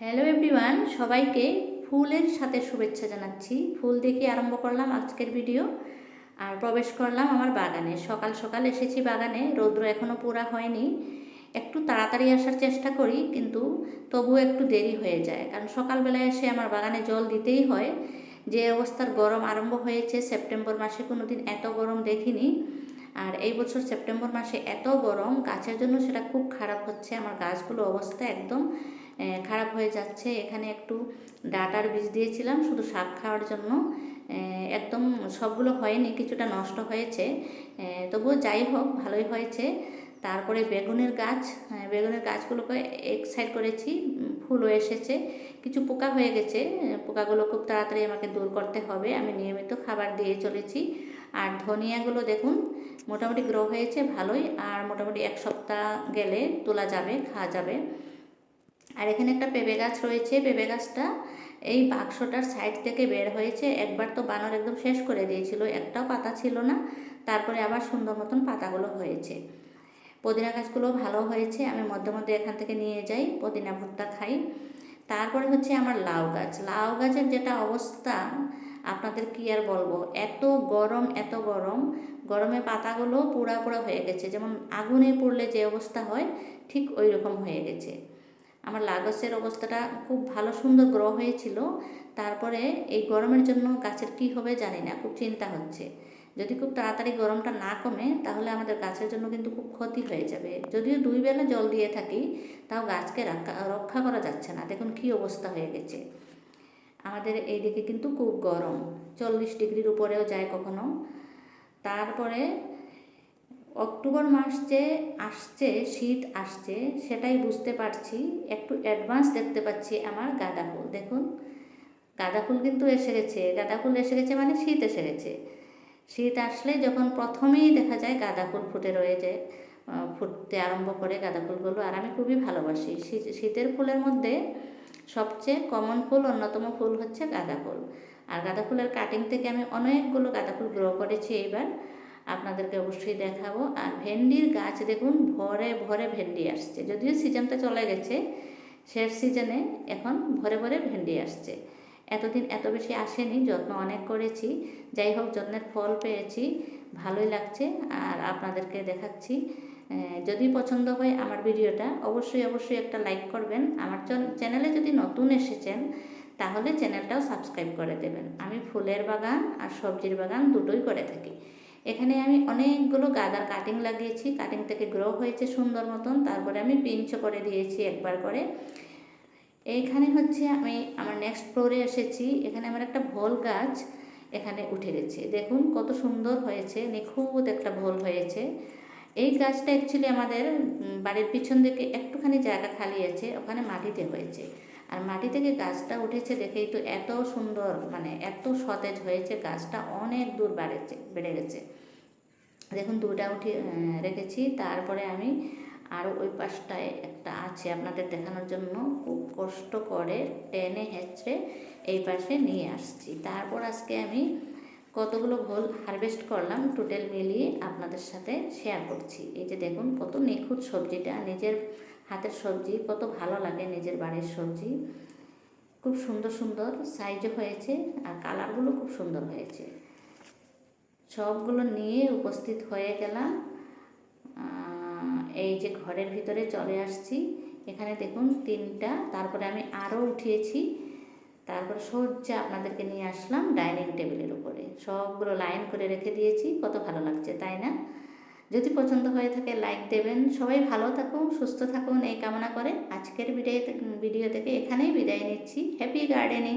Hello everyone সবাইকে ফুলের সাথে শুভেচ্ছা জানাচ্ছি। ফুল দেখে আরম্ভ করলাম আজকের ভিডিও আর প্রবেশ করলাম আমার বাগানে। সকাল সকাল এসেছি বাগানে, রৌদ্র এখনও পুরা হয়নি। একটু তাড়াতাড়ি আসার চেষ্টা করি, কিন্তু তবুও একটু দেরি হয়ে যায়। কারণ সকালবেলায় এসে আমার বাগানে জল দিতেই হয়। যে অবস্থার গরম আরম্ভ হয়েছে, সেপ্টেম্বর মাসে কোনো দিন এত গরম দেখিনি। আর এই বছর সেপ্টেম্বর মাসে এত গরম, গাছের জন্য সেটা খুব খারাপ হচ্ছে। আমার গাছগুলো অবস্থা একদম খারাপ হয়ে যাচ্ছে। এখানে একটু ডাটার বীজ দিয়েছিলাম, শুধু শাক খাওয়ার জন্য। একদম সবগুলো হয়নি, কিছুটা নষ্ট হয়েছে। তবুও যাই হোক, ভালোই হয়েছে। তারপরে বেগুনের গাছ বেগুনের গাছগুলোকে এক সাইড করেছি ফুলও এসেছে। কিছু পোকা হয়ে গেছে পোকাগুলো খুব তাড়াতাড়ি আমাকে দূর করতে হবে। আমি নিয়মিত খাবার দিয়ে চলেছি। আর ধনিয়াগুলো দেখুন, মোটামুটি গ্রো হয়েছে ভালোই। আর মোটামুটি এক সপ্তাহ গেলে তোলা যাবে, খাওয়া যাবে। আর এখানে একটা পেঁপে গাছ রয়েছে, পেঁপে গাছটা এই বাক্সটার সাইড থেকে বের হয়েছে। একবার তো বানর একদম শেষ করে দিয়েছিল, একটাও পাতা ছিল না। তারপরে আবার সুন্দর মতন পাতাগুলো হয়েছে। পুদিনা গাছগুলো ভালো হয়েছে, আমি মধ্যে মধ্যে এখান থেকে নিয়ে যাই, পুদিনা ভুট্টা খাই। তারপরে হচ্ছে আমার লাউ গাছ। লাউ গাছের যেটা অবস্থা, আপনাদের কি আর বলব? এত গরম এত গরম। গরমে পাতাগুলো পোড়া পোড়া হয়ে গেছে। যেমন আগুনে পড়লে যে অবস্থা হয়, ঠিক ওই রকম হয়ে গেছে। আমার লাগসের অবস্থাটা খুব ভালো সুন্দর গ্রো হয়েছিল। তারপরে এই গরমের জন্য গাছের কি হবে জানি না, খুব চিন্তা হচ্ছে। যদি খুব তাড়াতাড়ি গরমটা না কমে, তাহলে আমাদের গাছের জন্য কিন্তু খুব ক্ষতি হয়ে যাবে। যদিও দুই বেলা জল দিয়ে থাকি, তাও গাছকে রক্ষা করা যাচ্ছে না। দেখুন কি অবস্থা হয়ে গেছে। আমাদের এইদিকে কিন্তু খুব গরম, চল্লিশ ডিগ্রির উপরেও যায় কখনো। তারপরে অক্টোবর মাস যে আসছে শীত আসছে সেটাই বুঝতে পারছি। একটু অ্যাডভান্স দেখতে পাচ্ছি আমার গাঁদা ফুল। দেখুন গাঁদা ফুল কিন্তু এসে গেছে। গাঁদা ফুল এসে গেছে মানে শীত এসে গেছে। শীত আসলে যখন প্রথমেই দেখা যায় গাঁদা ফুল ফুটে রয়েছে আহ, ফুটতে আরম্ভ করে গাঁদা ফুলগুলো। আর আমি খুবই ভালোবাসি। শীতের ফুলের মধ্যে সবচেয়ে কমন ফুল অন্যতম ফুল হচ্ছে গাঁদা ফুল। আর গাঁদা ফুলের কাটিং থেকে আমি অনেকগুলো গাঁদা ফুল গ্রো করেছি এইবার। আপনাদেরকে অবশ্যই দেখাবো। আর ভেন্ডির গাছ দেখুন, ভরে ভরে ভেন্ডি আসছে। যদিও সিজনটা চলে গেছে, শেষ সিজনে এখন ভরে ভরে ভেন্ডি আসছে। এতদিন এত বেশি আসেনি, যত্ন অনেক করেছি। যাই হোক, যত্নের ফল পেয়েছি, ভালোই লাগছে। আর আপনাদেরকে দেখাচ্ছি যদি পছন্দ হয় আমার ভিডিওটা, অবশ্যই অবশ্যই একটা লাইক করবেন। আমার চ্যান- চ্যানেলে যদি নতুন এসেছেন, তাহলে চ্যানেলটাও সাবস্ক্রাইব করে দেবেন। আমি ফুলের বাগান আর সবজির বাগান দুটোই করে থাকি। এখানে আমি অনেকগুলো গাদার কাটিং লাগিয়েছি। কাটিং থেকে গ্রো হয়েছে সুন্দর মতন। তারপরে আমি পিঞ্চ করে দিয়েছি একবার করে। এইখানে হচ্ছে আমি আমার নেক্সট ফ্লোরে এসেছি। এখানে আমার একটা ভোল গাছ এখানে উঠে গেছে। দেখুন কত সুন্দর হয়েছে। নিখুঁত একটা ভোল হয়েছে। এই গাছটা অ্যাকচুয়ালি আমাদের বাড়ির পিছন দিকে একটুখানি জায়গা খালি আছে, ওখানে মাটিতে হয়েছে। আর মাটি থেকে গাছটা উঠেছে দেখেই তো এত সুন্দর মানে এত সতেজ হয়েছে, গাছটা অনেক দূর বাড়েছে, বেড়ে গেছে। দেখুন দুটা উঠে রেখেছি, তারপরে আমি আরও ওই পাশটায় একটা আছে আপনাদের দেখানোর জন্য, খুব কষ্ট করে টেনে হেঁচড়ে এই পাশে নিয়ে আসছি। তারপর আজকে আমি কতগুলো ভোল হারভেস্ট করলাম টোটাল মিলিয়ে আপনাদের সাথে শেয়ার করছি। এই যে দেখুন, কত নিখুঁত সবজিটা, নিজের হাতের সবজি, কত ভালো লাগে নিজের বাড়ির সবজি। খুব সুন্দর সুন্দর সাইজও হয়েছে আর কালারগুলো খুব সুন্দর হয়েছে। সবগুলো নিয়ে উপস্থিত হয়ে গেলাম। এই যে ঘরের ভিতরে চলে আসছি। এখানে দেখুন তিনটা, তারপরে আমি আরও উঠিয়েছি। তারপরে সজ্জা আপনাদেরকে নিয়ে আসলাম ডাইনিং টেবিলের উপরে। সবগুলো লাইন করে রেখে দিয়েছি, কত ভালো লাগছে, তাই না? যদি পছন্দ হয়ে থাকে লাইক দেবেন। সবাই ভালো থাকুন, সুস্থ থাকুন, এই কামনা করে আজকের ভিডিও ভিডিও থেকে এখানেই বিদায় নিচ্ছি। Happy gardening